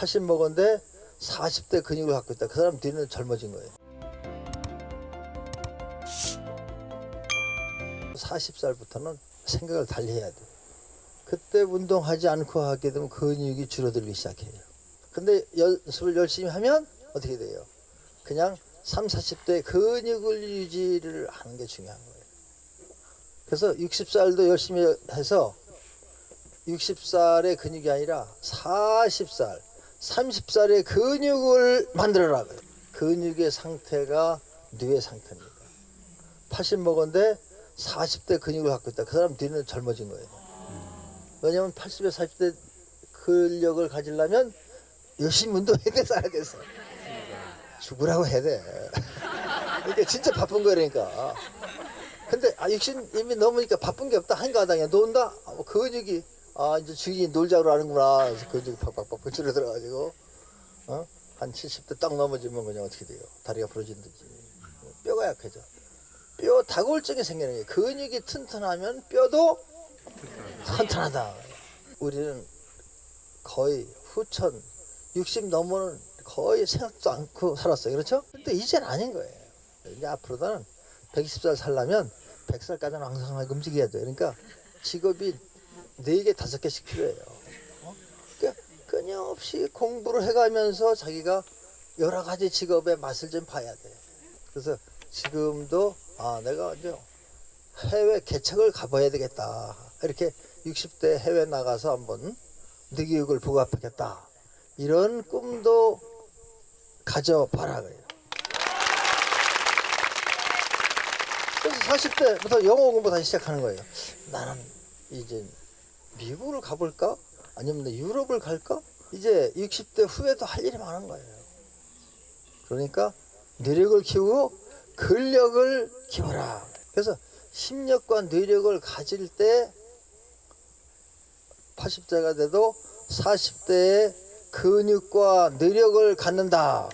80 먹었는데 40대 근육을 갖고 있다. 그 사람 뒤는 젊어진 거예요. 40살부터는 생각을 달리 해야 돼. 그때 운동하지 않고 하게 되면 근육이 줄어들기 시작해요. 근데 연습을 열심히 하면 어떻게 돼요? 그냥 3, 40대 근육을 유지를 하는 게 중요한 거예요. 그래서 60살도 열심히 해서 60살의 근육이 아니라 40살, 30살의 근육을 만들어라. 근육의 상태가 뇌의 상태입니다. 80 먹었는데 40대 근육을 갖고 있다. 그 사람 뒤는 젊어진 거예요. 왜냐면 80에 40대 근력을 가지려면 열심히 운동해야 돼, 살아야겠어. 죽으라고 해야 돼. 그러니까 진짜 바쁜 거라니까. 근데 아, 60 이미 넘으니까 바쁜 게 없다. 한가하다. 논다? 아, 뭐 근육이 아 이제 주인이 놀자고 하는구나. 그래서 근육이 팍팍팍 줄어들어가지고 어? 한 70대 딱 넘어지면 그냥 어떻게 돼요? 다리가 부러진다지. 뼈가 약해져. 뼈 다골증이 생기는 거예요. 근육이 튼튼하면 뼈도 튼튼하다. 우리는 거의 후천 60 넘어는 거의 생각도 않고 살았어요. 그렇죠? 근데 이제는 아닌 거예요. 이제 앞으로는 120살 살려면 100살까지는 왕성하게 움직여야 돼요. 그러니까 직업이 4개, 5개씩 필요해요. 어? 그러니까 끊임없이 공부를 해가면서 자기가 여러 가지 직업의 맛을 좀 봐야 돼. 그래서 지금도 아 내가 이제 해외 개척을 가봐야 되겠다. 이렇게 60대 해외 나가서 한번 뇌교육을 부과하겠다. 이런 꿈도 가져봐라. 그래서 40대부터 영어 공부 다시 시작하는 거예요. 나는 이제 미국을 가볼까? 아니면 내 유럽을 갈까? 이제 60대 후에도 할 일이 많은 거예요. 그러니까 뇌력을 키우고 근력을 키워라. 그래서 심력과 뇌력을 가질 때 80대가 돼도 40대의 근육과 뇌력을 갖는다.